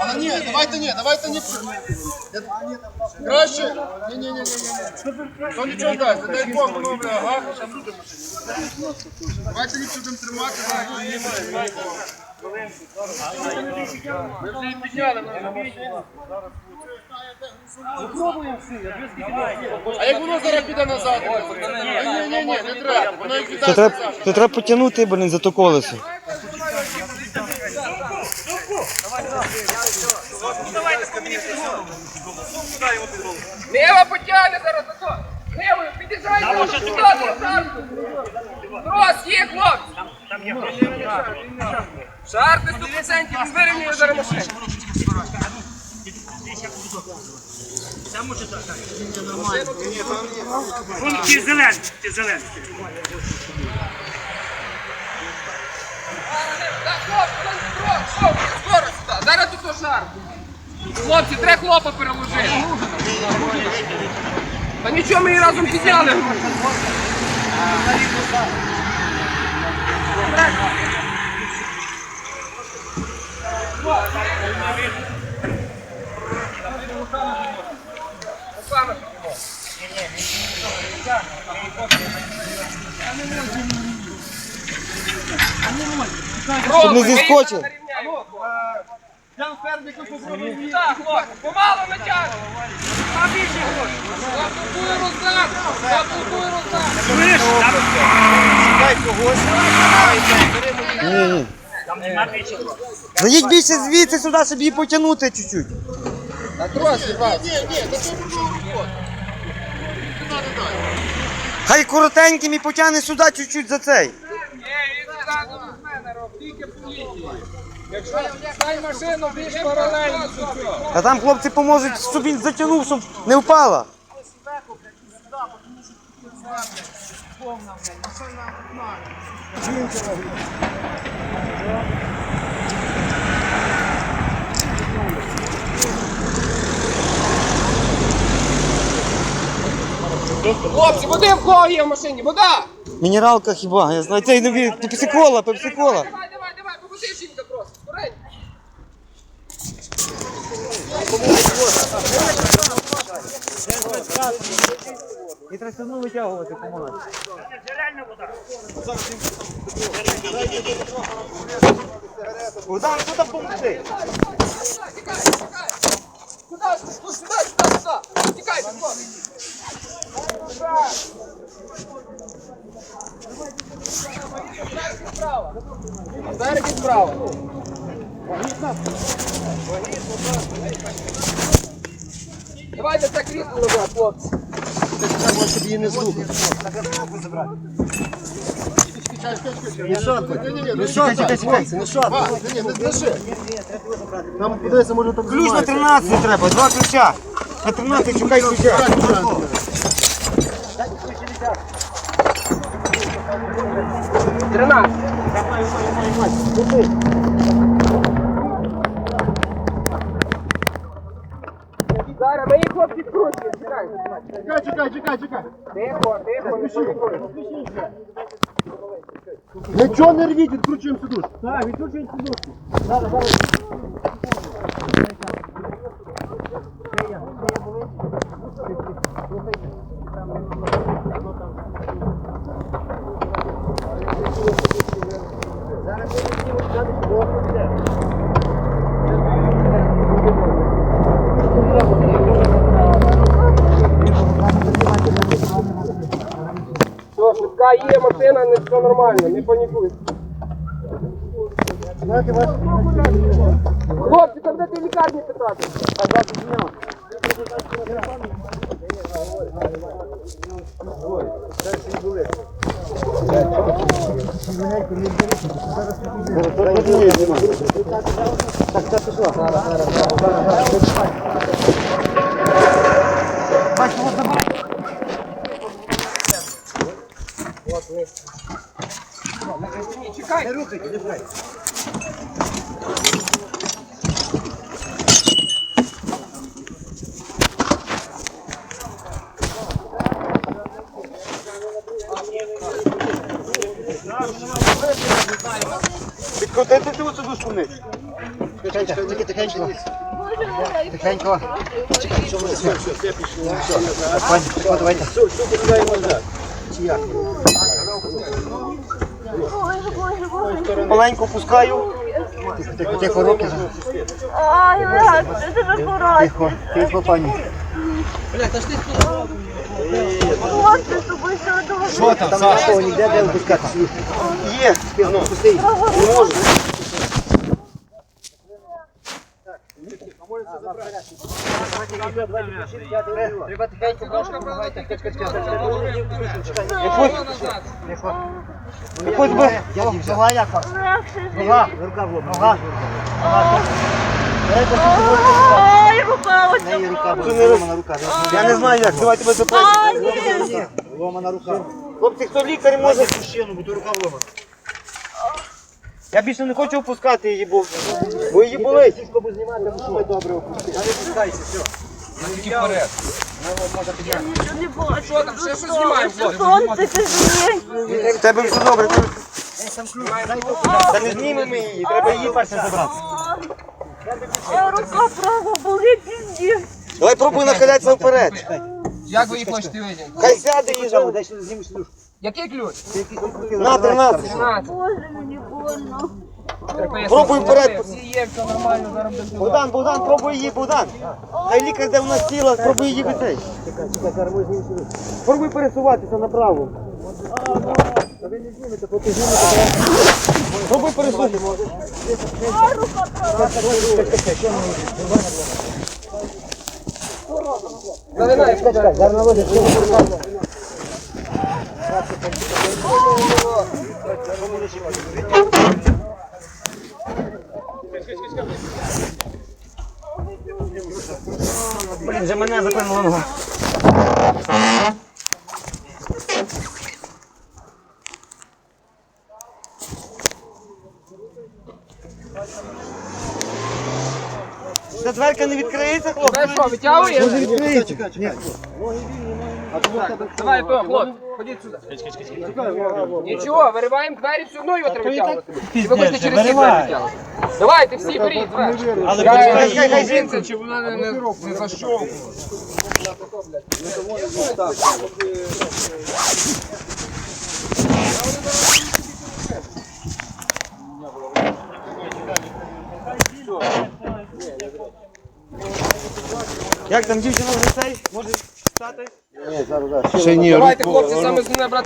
Але ні, давайте ні, давайте не Краще? Ні, ні, ні, ні, ні. То нічого дасть, дай Бог, воно бля, ага. Давайте ліпше будемо тримати, так, і їхати. Ми вже її підняли, ми розуміємо. А як воно зараз піде назад? Ні, ні, ні, ні, не треба. Воно і піде треба, назад. то треба потягнути, блін, за то колесо. Лева потягне зараз то. Левою, під'їжджайте сюди, шарку. Трос, є, хлопці. Шарти 100%, він вирівнює зараз машину. Вон ті зелені, ті зелені. Так, Зараз тут шар. Хлопці, треба хлопа переложити. Та нічого, ми її разом підняли. Щоб не зіскочив. Так, хлопці, помало натягнемо. А більше гроші. Купую роздати. Я купую роздати. Чуєш? Там Ні, ні. нема більше. Заїдь більше звідси сюди, щоб її потягнути чуть-чуть. А тросі, вас. Ні, ні, це. Хай коротеньким і потягне сюди чуть-чуть за цей. Ні, він з мене робить, тільки поліції. Якщо стань машину більш паралельно до цього. А там хлопці поможуть, щоб він затягнув, щоб не впала. Хлопці, води в кого є в машині, вода! Мінералка хіба, я знаю. Цей нові пепсикола, пепсикола. Давай, давай, давай, поводи жінка просто, скоренько. І треба все одно витягувати, допомагати. Джерельна вода. Удар, куди допомогти? Тікай, тікай. Куди, сюди, сюди, сюди, сюди. Тікай, хлопці. Справа. Спереді справа. Давайте це крісло назад, хлопці. щоб її не злухати. Не шарпай, не Ключ на 13 треба, два ключа. На 13 шукай ключа. Тринадцять. Зараз мої хлопці збирайте. Чекай, чекай, чекай, чекай. Тихо, тихо, не шуміть. Нічого не рвіть, відкручуємо сидушку. Так, відкручуємо сидушку. Все, все нормально, не панікуй. Хлопці, там де ти лікарні питати? Чекай. відкрутити цю сидушку вниз. Тихенько, тільки тихенько. Тихенько. Що ви все, все, все пішло. Пішло, давайте. Все, все, кидаємо назад. Чи як? Маленько пускаю. Тихо, тихо, руки. Ай, Олег, це ж. Тихо, тихо, пані. Хлопці, з тобою все добре. Що там, Там такого ніде де випускати. Є. Пустий. Не можу. Треба тихенько, брошка, помагайте. Би. Нога як вас? Легше Нога, рука в лоб, нога. Нога. Ай, рука ось Неї рука, така. ломана рука. Я не знаю як, давайте заплатимо. ні. Ломана рука. Хлопці, хто лікар може. Мужчину, бо рука вломана. Я більше не хочу опускати її, бо, бо її болить. Тільки бо знімати, бо що добре опустити. А не пускайся, все. Я нічого не бачу. Що там, ще щось знімаємо, сонце, це змій. В тебе все добре. Та не знімемо її, треба її перше забрати. Рука права болить пізді. Давай пробуй нахилятися вперед. Як ви їх хочете видіти? Хай сяде Що, дай сюди зніму сюди. Який ключ? На 13. 13. Боже, мені больно. Пробуй вперед. Всі є, все нормально, зараз буде. Богдан, Богдан, пробуй її, Богдан. Хай лікар, де в нас тіла, спробуй її витей. Пробуй пересуватися направо. Пробуй пересуватися. А, рука права. Залинай, Блін, вже мене заклинула нога. Ця дверка не відкриється, хлопці? Дай що, витягує? відкриється. Давай, то, хлопці, ходіть сюди. Нічого, вириваємо двері, все одно його треба витягувати. І ви хочете через ці двері витягувати. Давайте, всі беріть. Але почекай, хай я- Чи вона не, не, не защовкнула? Як там дівчина вже цей? Може стати? Ще ні, Давайте, хлопці, саме основне брати